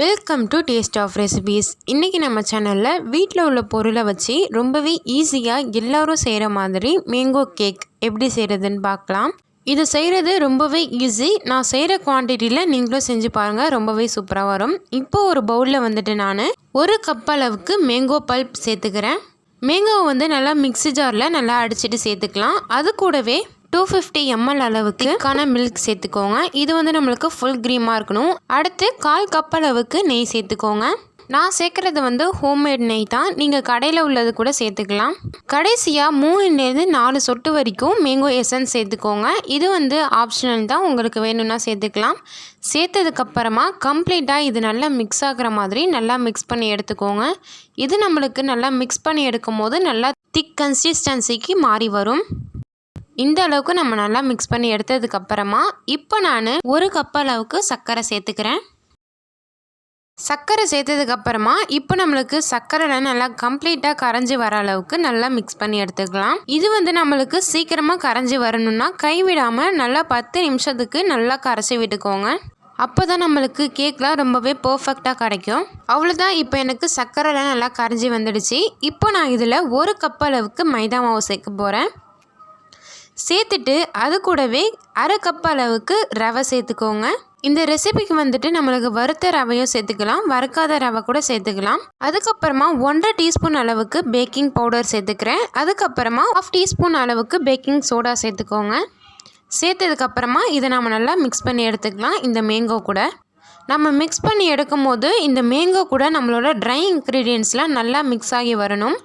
Welcome to taste of recipes இன்றைக்கி நம்ம சேனலில் வீட்டில் உள்ள பொருளை வச்சு ரொம்பவே ஈஸியாக எல்லோரும் செய்கிற மாதிரி மேங்கோ கேக் எப்படி செய்கிறதுன்னு பார்க்கலாம். இது செய்கிறது ரொம்பவே ஈஸி நான் செய்கிற குவான்டிட்டியில் நீங்களும் செஞ்சு பாருங்கள் ரொம்பவே சூப்பராக வரும். இப்போ ஒரு பவுலில் வந்துட்டு நான் ஒரு கப் அளவுக்கு மேங்கோ பல்ப் சேர்த்துக்கிறேன். மேங்கோவை வந்து நல்லா மிக்ஸி ஜாரில் நல்லா அடிச்சுட்டு சேர்த்துக்கலாம். அது கூடவே டூ ஃபிஃப்டி எம்எல் அளவுக்குக்கான மில்க் சேர்த்துக்கோங்க. இது வந்து நம்மளுக்கு ஃபுல் க்ரீமாக இருக்கணும். அடுத்து கால் கப் அளவுக்கு நெய் சேர்த்துக்கோங்க. நான் சேர்க்குறது வந்து ஹோம்மேட் நெய் தான். நீங்கள் கடையில் உள்ளது கூட சேர்த்துக்கலாம். கடைசியாக மூணுலேருந்து நாலு சொட்டு வரைக்கும் மேங்கோ எசன்ஸ் சேர்த்துக்கோங்க. இது வந்து ஆப்ஷனல் தான். உங்களுக்கு வேணும்னா சேர்த்துக்கலாம். சேர்த்ததுக்கப்புறமா கம்ப்ளீட்டாக இது நல்லா மிக்ஸ் ஆகிற மாதிரி நல்லா மிக்ஸ் பண்ணி எடுத்துக்கோங்க. இது நம்மளுக்கு நல்லா மிக்ஸ் பண்ணி எடுக்கும் போது நல்லா திக் கன்சிஸ்டன்சிக்கு மாறி வரும். இந்த அளவுக்கு நம்ம நல்லா மிக்ஸ் பண்ணி எடுத்ததுக்கப்புறமா இப்போ நான் ஒரு கப் அளவுக்கு சர்க்கரை சேர்த்துக்கிறேன். சர்க்கரை சேர்த்ததுக்கப்புறமா இப்போ நம்மளுக்கு சர்க்கரை நல்லா கம்ப்ளீட்டாக கரைஞ்சி வர அளவுக்கு நல்லா மிக்ஸ் பண்ணி எடுத்துக்கலாம். இது வந்து நம்மளுக்கு சீக்கிரமாக கரைஞ்சி வரணும்னா கைவிடாமல் நல்லா பத்து நிமிஷத்துக்கு நல்லா கரைச்சி விட்டுக்கோங்க. அப்போ தான் நம்மளுக்கு கேக்லாம் ரொம்பவே பர்ஃபெக்டாக கிடைக்கும். அவ்வளோதான் இப்போ எனக்கு சர்க்கரைலாம் நல்லா கரைஞ்சி வந்துடுச்சு. இப்போ நான் இதில் ஒரு கப் அளவுக்கு மைதா மாவு சேர்க்க போகிறேன் சேர்த்துட்டு அது கூடவே அரை கப் அளவுக்கு ரவை சேர்த்துக்கோங்க. இந்த ரெசிபிக்கு வந்துட்டு நம்மளுக்கு வறுத்த ரவையும் சேர்த்துக்கலாம் வறுக்காத ரவை கூட சேர்த்துக்கலாம். அதுக்கப்புறமா ஒன்றரை டீஸ்பூன் அளவுக்கு பேக்கிங் பவுடர் சேர்த்துக்கிறேன். அதுக்கப்புறமா ஹாஃப் டீஸ்பூன் அளவுக்கு பேக்கிங் சோடா சேர்த்துக்கோங்க. சேர்த்ததுக்கப்புறமா இதை நம்ம நல்லா மிக்ஸ் பண்ணி எடுத்துக்கலாம் இந்த மேங்கோ கூட. நம்ம மிக்ஸ் பண்ணி எடுக்கும் போது இந்த மேங்கோ கூட நம்மளோட ட்ரை இன்க்ரீடியன்ஸ்லாம் நல்லா மிக்ஸ் ஆகி வரணும்.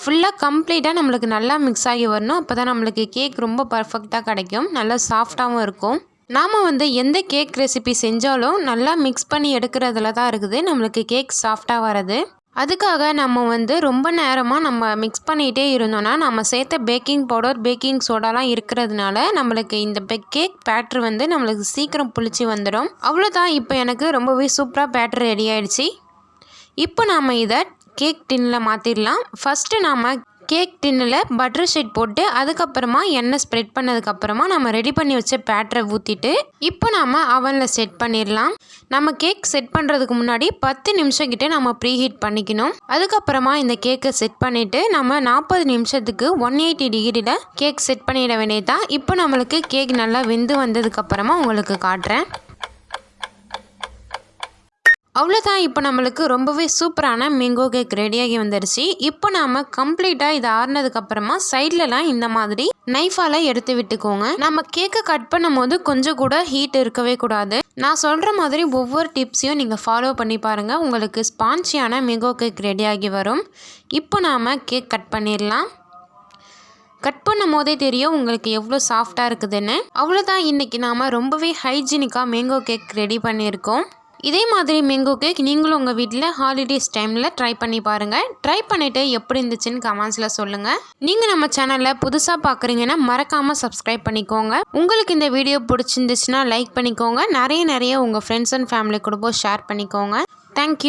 ஃபுல்லாக கம்ப்ளீட்டாக நம்மளுக்கு நல்லா மிக்ஸ் ஆகி வரணும். அப்போ தான் நம்மளுக்கு கேக் ரொம்ப பர்ஃபெக்டாக கிடைக்கும். நல்லா சாஃப்டாகவும் இருக்கும். நாம் வந்து எந்த கேக் ரெசிபி செஞ்சாலும் நல்லா மிக்ஸ் பண்ணி எடுக்கிறதுல தான் இருக்குது. நம்மளுக்கு கேக் சாஃப்டாக வர்றது. அதுக்காக நம்ம வந்து ரொம்ப நேரமாக நம்ம மிக்ஸ் பண்ணிகிட்டே இருந்தோன்னா நம்ம சேர்த்த பேக்கிங் பவுடர் பேக்கிங் சோடாலாம் இருக்கிறதுனால நம்மளுக்கு இந்த கேக் பேட்ரு வந்து நம்மளுக்கு சீக்கிரம் புளிச்சு வந்துடும். அவ்வளோதான் இப்போ எனக்கு ரொம்பவே சூப்பராக பேட்ரு ரெடி ஆகிடுச்சி இப்போ நாம் இதை கேக் டின்னில் மாற்றிடலாம் ஃபஸ்ட்டு நாம் கேக் டின்னில் பட்டர் ஷீட் போட்டு அதுக்கப்புறமா எண்ணெய் ஸ்ப்ரெட் பண்ணதுக்கப்புறமா நம்ம ரெடி பண்ணி வச்ச பேட்டரை ஊற்றிட்டு இப்போ நாம் அவனில் செட் பண்ணிடலாம் நம்ம கேக் செட் பண்ணுறதுக்கு முன்னாடி பத்து நிமிஷம் கிட்டே நம்ம ப்ரீ ஹீட் பண்ணிக்கணும். அதுக்கப்புறமா இந்த கேக்கை செட் பண்ணிவிட்டு நம்ம நாற்பது நிமிஷத்துக்கு ஒன் எயிட்டி டிகிரியில் கேக் செட் பண்ணிட வேண்டியதான் இப்போ நம்மளுக்கு கேக் நல்லா வெந்து வந்ததுக்கப்புறமா உங்களுக்கு காட்டுறேன். அவ்வளோதான் இப்போ நம்மளுக்கு ரொம்பவே சூப்பரான மேங்கோ கேக் ரெடியாகி வந்துடுச்சு இப்போ நாம் கம்ப்ளீட்டாக இது ஆறுனதுக்கப்புறமா சைட்லலாம் இந்த மாதிரி நைஃபால் எடுத்து விட்டுக்கோங்க. நம்ம கேக்கை கட் பண்ணும் போது கொஞ்சம் கூட ஹீட் இருக்கவே கூடாது. நான் சொல்கிற மாதிரி ஒவ்வொரு டிப்ஸையும் நீங்கள் ஃபாலோ பண்ணி பாருங்கள் உங்களுக்கு ஸ்பான்ச்சியான மேங்கோ கேக் ரெடியாகி வரும். இப்போ நாம் கேக் கட் பண்ணிடலாம். கட் பண்ணும் போதே தெரியும் உங்களுக்கு எவ்வளோ சாஃப்டாக இருக்குதுன்னு. அவ்வளோதான் இன்றைக்கி நாம் ரொம்பவே ஹைஜீனிக்காக மேங்கோ கேக் ரெடி பண்ணியிருக்கோம். இதே மாதிரி மேங்கோ கேக் நீங்களும் உங்கள் வீட்டில் ஹாலிடேஸ் டைமில் ட்ரை பண்ணி பாருங்கள் ட்ரை பண்ணிவிட்டு எப்படி இருந்துச்சுன்னு கமெண்ட்ஸில் சொல்லுங்கள் நீங்கள் நம்ம சேனலில் புதுசாக பார்க்குறீங்கன்னா மறக்காமல் சப்ஸ்கிரைப் பண்ணிக்கோங்க. உங்களுக்கு இந்த வீடியோ பிடிச்சிருந்துச்சுன்னா லைக் பண்ணிக்கோங்க. நிறைய நிறைய உங்கள் ஃப்ரெண்ட்ஸ் அண்ட் ஃபேமிலி கூட ஷேர் பண்ணிக்கோங்க. Thank you